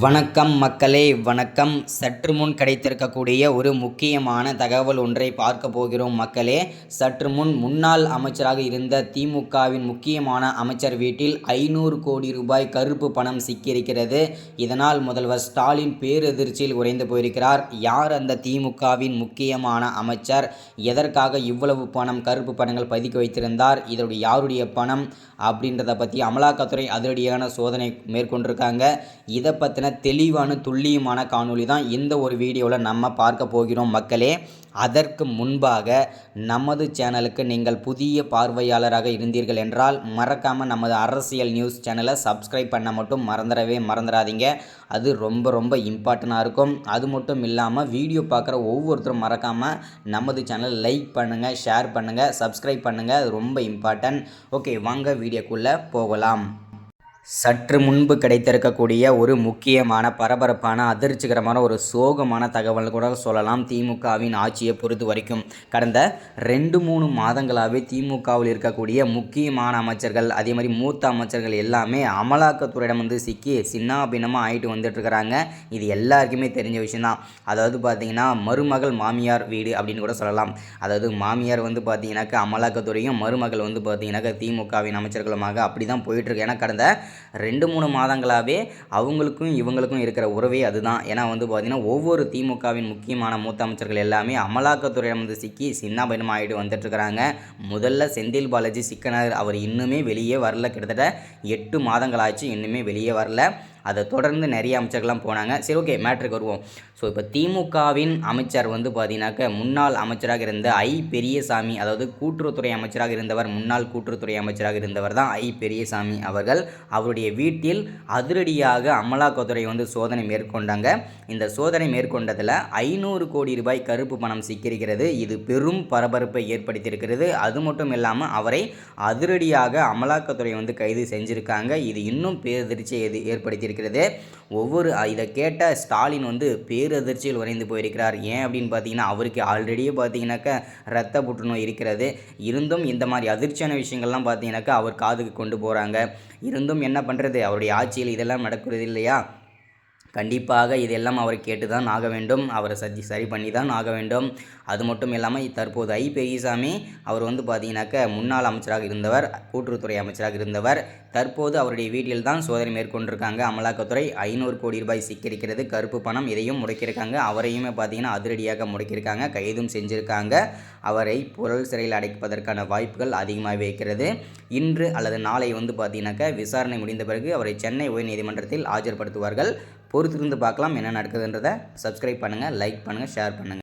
வணக்கம் மக்களே வணக்கம். சற்று முன் கிடைத்திருக்கக்கூடிய ஒரு முக்கியமான தகவல் ஒன்றை பார்க்க போகிறோம் மக்களே. சற்று முன் முன்னாள் அமைச்சராக இருந்த திமுகவின் முக்கியமான அமைச்சர் வீட்டில் ஐநூறு கோடி ரூபாய் கருப்பு பணம் சிக்கியிருக்கிறது. இதனால் முதல்வர் ஸ்டாலின் பேரெதிர்ச்சியில் உறைந்து போயிருக்கிறார். யார் அந்த திமுகவின் முக்கியமான அமைச்சர்? எதற்காக இவ்வளவு பணம் கருப்பு பணங்கள் பதுக்கி வைத்திருந்தார்? இதனுடைய யாருடைய பணம்? அப்படின்றத பற்றி அமலாக்கத்துறை அதிரடியான சோதனை மேற்கொண்டிருக்காங்க. இதை பற்றி பற்றின தெளிவான துல்லியமான காணொளி தான் இந்த ஒரு வீடியோவில் நம்ம பார்க்க போகிறோம் மக்களே. அதற்கு முன்பாக நமது சேனலுக்கு நீங்கள் புதிய பார்வையாளராக இருந்தீர்கள் என்றால் மறக்காமல் நமது அரசியல் நியூஸ் சேனலை சப்ஸ்கிரைப் பண்ண மட்டும் மறந்துடவே மறந்துடாதீங்க. அது ரொம்ப ரொம்ப இம்பார்ட்டண்ட்டாக இருக்கும். அது மட்டும் இல்லாமல் வீடியோ பார்க்குற ஒவ்வொருத்தரும் மறக்காமல் நமது சேனலை லைக் பண்ணுங்கள் ஷேர் பண்ணுங்கள் சப்ஸ்கிரைப் பண்ணுங்கள் அது ரொம்ப இம்பார்ட்டன்ட். ஓகே வாங்க வீடியோக்குள்ளே போகலாம். சற்று முன்பு கிடைத்திருக்கக்கூடிய ஒரு முக்கியமான பரபரப்பான அதிர்ச்சிகரமான ஒரு சோகமான தகவல் கூட சொல்லலாம். திமுகவின் ஆட்சியை பொறுத்த வரைக்கும் கடந்த ரெண்டு மூணு மாதங்களாகவே திமுகவில் இருக்கக்கூடிய முக்கியமான அமைச்சர்கள் அதே மாதிரி மூத்த அமைச்சர்கள் எல்லாமே அமலாக்கத்துறையிடம் வந்து சிக்கி சின்ன பின்னமாக ஆகிட்டு வந்துட்டுருக்கிறாங்க. இது எல்லாருக்குமே தெரிஞ்ச விஷயந்தான் அதாவது பார்த்தீங்கன்னா மருமகள் மாமியார் வீடு அப்படின்னு கூட சொல்லலாம். அதாவது மாமியார் வந்து பார்த்திங்கனாக்கா அமலாக்கத்துறையும் மருமகள் வந்து பார்த்திங்கனாக்கா திமுகவின் அமைச்சர்களுமாக அப்படி தான் போயிட்டுருக்கு. ஏன்னா கடந்த ரெண்டு மூணு மாதங்களாகவே அவங்களுக்கும் இவங்களுக்கும் இருக்கிற உறவே அதுதான். ஏன்னா வந்து பார்த்திங்கன்னா ஒவ்வொரு திமுகவின் முக்கியமான மூத்த அமைச்சர்கள் எல்லாமே அமலாக்கத்துறையிடம் வந்து சிக்கி சின்ன பயணம் ஆகிட்டு வந்துட்டுருக்கிறாங்க. முதல்ல செந்தில் பாலாஜி சிக்கனர் அவர் இன்னுமே வெளியே வரல. கிட்டத்தட்ட எட்டு மாதங்களாச்சு இன்னுமே வெளியே வரல. அதை தொடர்ந்து நிறைய அமைச்சர்கள்லாம் போனாங்க. சரி ஓகே மேட்ருக்கு வருவோம். ஸோ இப்போ திமுகவின் அமைச்சர் வந்து பார்த்தீங்கன்னாக்க முன்னாள் அமைச்சராக இருந்த ஐ. பெரியசாமி அதாவது கூட்டுறவுத்துறை அமைச்சராக இருந்தவர் முன்னாள் கூட்டுறவுத்துறை அமைச்சராக இருந்தவர் தான் ஐ. பெரியசாமி அவர்கள். அவருடைய வீட்டில் அதிரடியாக அமலாக்கத்துறை வந்து சோதனை மேற்கொண்டாங்க. இந்த சோதனை மேற்கொண்டதில் ஐநூறு கோடி ரூபாய் கருப்பு பணம் சிக்கியிருக்கிறது. இது பெரும் பரபரப்பை ஏற்படுத்தியிருக்கிறது. அது மட்டும் இல்லாமல் அவரை அதிரடியாக அமலாக்கத்துறை வந்து கைது செஞ்சுருக்காங்க. இது இன்னும் பேரதிர்ச்சியை எது ஏற்படுத்தி இருக்கிறது ஒவ்வொரு இதை கேட்ட ஸ்டாலின் வந்து பேரதிர்ச்சியில் உறைந்து போயிருக்கிறார். ஏன் அப்படின்னு பார்த்தீங்கன்னா அவருக்கு ஆல்ரெடியே பார்த்தீங்கன்னாக்கா ரத்த புற்றுநோய் இருக்கிறது. இருந்தும் இந்த மாதிரி அதிர்ச்சியான விஷயங்கள்லாம் பார்த்தீங்கன்னாக்கா அவர் காதுக்கு கொண்டு போகிறாங்க இருந்தும் என்ன பண்ணுறது அவருடைய ஆட்சியில் இதெல்லாம் நடக்கிறது இல்லையா? கண்டிப்பாக இதெல்லாம் அவர் கேட்டு தான் ஆக வேண்டும். அவரை சரி சரி பண்ணி தான் ஆக வேண்டும். அது மட்டும் இல்லாமல் தற்போது ஐ பெரியசாமி அவர் வந்து பார்த்தீங்கன்னாக்க முன்னாள் அமைச்சராக இருந்தவர் கூட்டுறவுத்துறை அமைச்சராக இருந்தவர். தற்போது அவருடைய வீட்டில் தான் சோதனை மேற்கொண்டிருக்காங்க அமலாக்கத்துறை. ஐநூறு கோடி ரூபாய் சிக்கியிருக்கிறது கருப்பு பணம் இதையும் முடக்கியிருக்காங்க. அவரையுமே பார்த்தீங்கன்னா அதிரடியாக முடக்கியிருக்காங்க கைதும் செஞ்சுருக்காங்க. அவரை புழல் சிறையில் அடைப்பதற்கான வாய்ப்புகள் அதிகமாகவே இருக்கிறது. இன்று அல்லது நாளை வந்து பார்த்தீங்கன்னாக்க விசாரணை முடிந்த பிறகு அவரை சென்னை உயர்நீதிமன்றத்தில் ஆஜர்படுத்துவார்கள். பொறுத்திருந்து பார்க்கலாம் என்ன நடக்குதுன்றதை சப்ஸ்கிரைப் பண்ணுங்கள் லைக் பண்ணுங்கள் ஷேர் பண்ணுங்கள்